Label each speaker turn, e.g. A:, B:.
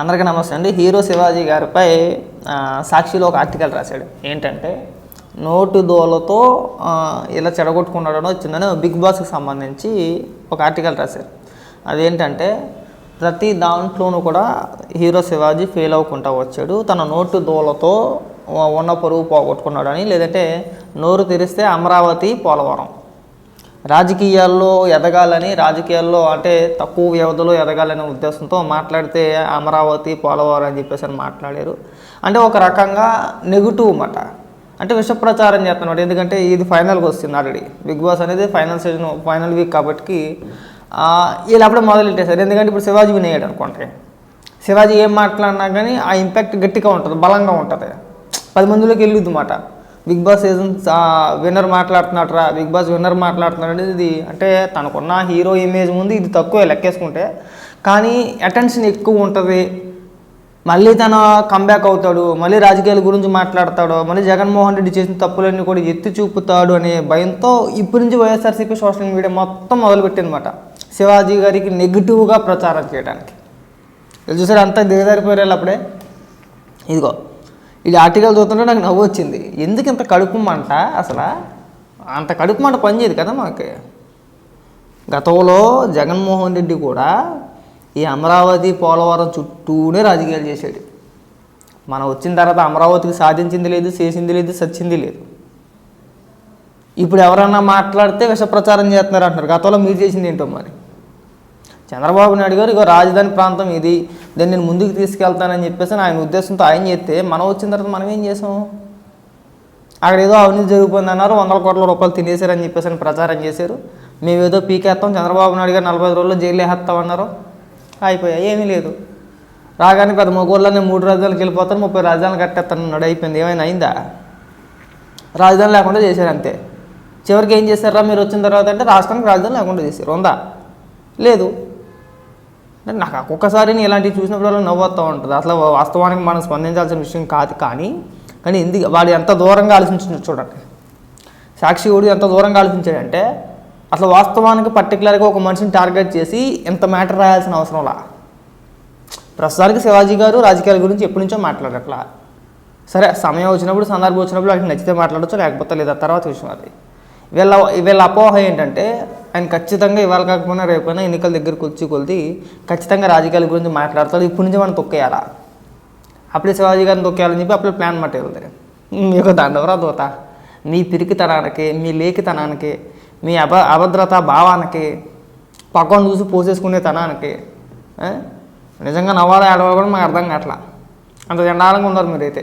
A: అందరికీ నమస్తే అండి. హీరో శివాజీ గారిపై సాక్షిలో ఒక ఆర్టికల్ రాశాడు. ఏంటంటే నోటు దోలతో ఇలా చెడగొట్టుకున్నాడనో వచ్చిందని బిగ్ బాస్కి సంబంధించి ఒక ఆర్టికల్ రాశారు. అదేంటంటే ప్రతి దాంట్లోనూ కూడా హీరో శివాజీ ఫెయిల్ అవ్వకుండా వచ్చాడు. తన నోటు దోలతో ఉన్న పరువు పోగొట్టుకున్నాడని లేదంటే నోరు తెరిస్తే అమరావతి పోలవరం. రాజకీయాల్లో ఎదగాలని రాజకీయాల్లో అంటే తక్కువ వ్యవధిలో ఎదగాలనే ఉద్దేశంతో మాట్లాడితే అమరావతి పోలవరం అని చెప్పేసి అని మాట్లాడారు. అంటే ఒక రకంగా నెగిటివ్ అన్నమాట. అంటే విష ప్రచారం చేస్తున్నాడు. ఎందుకంటే ఇది ఫైనల్కి వస్తుంది ఆల్రెడీ. బిగ్ బాస్ అనేది ఫైనల్ సీజన్ ఫైనల్ వీక్ కాబట్టి వీళ్ళు అప్పుడే మొదలెట్టేశారు. ఎందుకంటే ఇప్పుడు శివాజీ వినేయడం అనుకోండి. శివాజీ ఏం మాట్లాడినా కానీ ఆ ఇంపాక్ట్ గట్టిగా ఉంటుంది బలంగా ఉంటుంది. పది మందిలోకి వెళ్ళిద్ది మాట బిగ్ బాస్ సీజన్ విన్నర్ మాట్లాడుతున్నాడరా బిగ్ బాస్ విన్నర్ మాట్లాడుతున్నాడు అనేది ఇది. అంటే తనకున్న హీరో ఇమేజ్ ముందు ఇది తక్కువ లెక్కేసుకుంటే. కానీ అటెన్షన్ ఎక్కువ ఉంటుంది. మళ్ళీ తన కంబ్యాక్ అవుతాడు మళ్ళీ రాజకీయాల గురించి మాట్లాడతాడు మళ్ళీ జగన్మోహన్ రెడ్డి చేసిన తప్పులన్నీ కూడా ఎత్తి చూపుతాడు అనే భయంతో ఇప్పటి నుంచి వైఎస్ఆర్సీపీ సోషల్ మీడియా మొత్తం మొదలుపెట్టిందన్నమాట. శివాజీ గారికి నెగిటివ్గా ప్రచారం చేయడానికి. ఇది చూసారు అంతా దిగజారిపోయారు అప్పుడే. ఇదిగో. ఈ ఆర్టికల్ చూస్తుంటే నాకు నవ్వు వచ్చింది. ఎందుకు ఇంత కడుపు మంట అసలు? అంత కడుపు మంట పనిచేయదు కదా మాకు. గతంలో జగన్మోహన్ రెడ్డి కూడా ఈ అమరావతి పోలవరం చుట్టూనే రాజకీయాలు చేశాడు మనం వచ్చిన తర్వాత అమరావతికి సాధించింది లేదు చేసింది లేదు సచ్చింది లేదు. ఇప్పుడు ఎవరన్నా మాట్లాడితే విషప్రచారం చేస్తున్నారు అంటున్నారు. గతంలో మీరు చేసింది ఏంటో మరి? చంద్రబాబు నాయుడు గారు ఇక రాజధాని ప్రాంతం ఇది. దాన్ని నేను ముందుకు తీసుకెళ్తానని చెప్పేసి ఆయన ఉద్దేశంతో ఆయన చేస్తే మనం వచ్చిన తర్వాత మనం ఏం చేసాం? అక్కడ ఏదో అవినీతి జరిగిపోయింది అన్నారు వందల కోట్ల రూపాయలు తినేశారని చెప్పేసి అని ప్రచారం చేశారు. మేము ఏదో పీకేస్తాం చంద్రబాబు నాయుడు గారు నలభై రోజుల్లో జైలు వేస్తామన్నారు అయిపోయా అయిపోయాయి ఏమీ లేదు. రాగానే పెద్ద మొగోళ్ళని మూడు రాజధానులకు వెళ్ళిపోతాను ముప్పై రాజధానులు కట్టేస్తానన్నాడు అయిపోయింది. ఏమైనా అయిందా? రాజధాని లేకుండా చేశారు అంతే. చివరికి ఏం చేశారా మీరు వచ్చిన తర్వాత అంటే రాష్ట్రానికి రాజధాని లేకుండా చేశారు. ఉందా? లేదు. నాకు ఒక్కొక్కసారి నేను ఇలాంటివి చూసినప్పుడు అలా నవ్వుతూ ఉంటుంది. అసలు వాస్తవానికి మనం స్పందించాల్సిన విషయం కాదు కానీ కానీ ఎందుకు వాడు ఎంత దూరంగా ఆలోచించిన చూడండి. సాక్షి కూడా ఎంత దూరంగా ఆలోచించాడంటే అసలు వాస్తవానికి పర్టికులర్గా ఒక మనిషిని టార్గెట్ చేసి ఎంత మ్యాటర్ రాయాల్సిన అవసరంలా ప్రస్తుతానికి శివాజీ గారు రాజకీయాల గురించి ఎప్పటి నుంచో మాట్లాడట్లా. సరే సమయం వచ్చినప్పుడు సందర్భం వచ్చినప్పుడు ఆయనకి నచ్చితే మాట్లాడచ్చు లేకపోతే లేదా తర్వాత విషయం అది. వీళ్ళ వీళ్ళ అపోహ ఏంటంటే ఆయన ఖచ్చితంగా ఇవాళ కాకపోయినా రేపైనా ఎన్నికల దగ్గరికి వచ్చి కొలిది ఖచ్చితంగా రాజకీయాల గురించి మాట్లాడతాడు. ఇప్పటి నుంచి మనం తొక్కేయాలా? అప్పుడే శివాజీ గారిని తొక్కేయాలని చెప్పి అప్పుడే ప్లాన్ మాట వెళ్తారు మీకు దండవరా దోత. మీ పిరికితనానికి మీ లేఖితనానికి మీ అభ అభద్రత భావానికి పక్కన చూసి పోసేసుకునే తనానికి నిజంగా నవ్వాలా ఏడవాలి కూడా మాకు అర్థం కావట్లా. అంత చండాలంగా ఉన్నారు మీరైతే.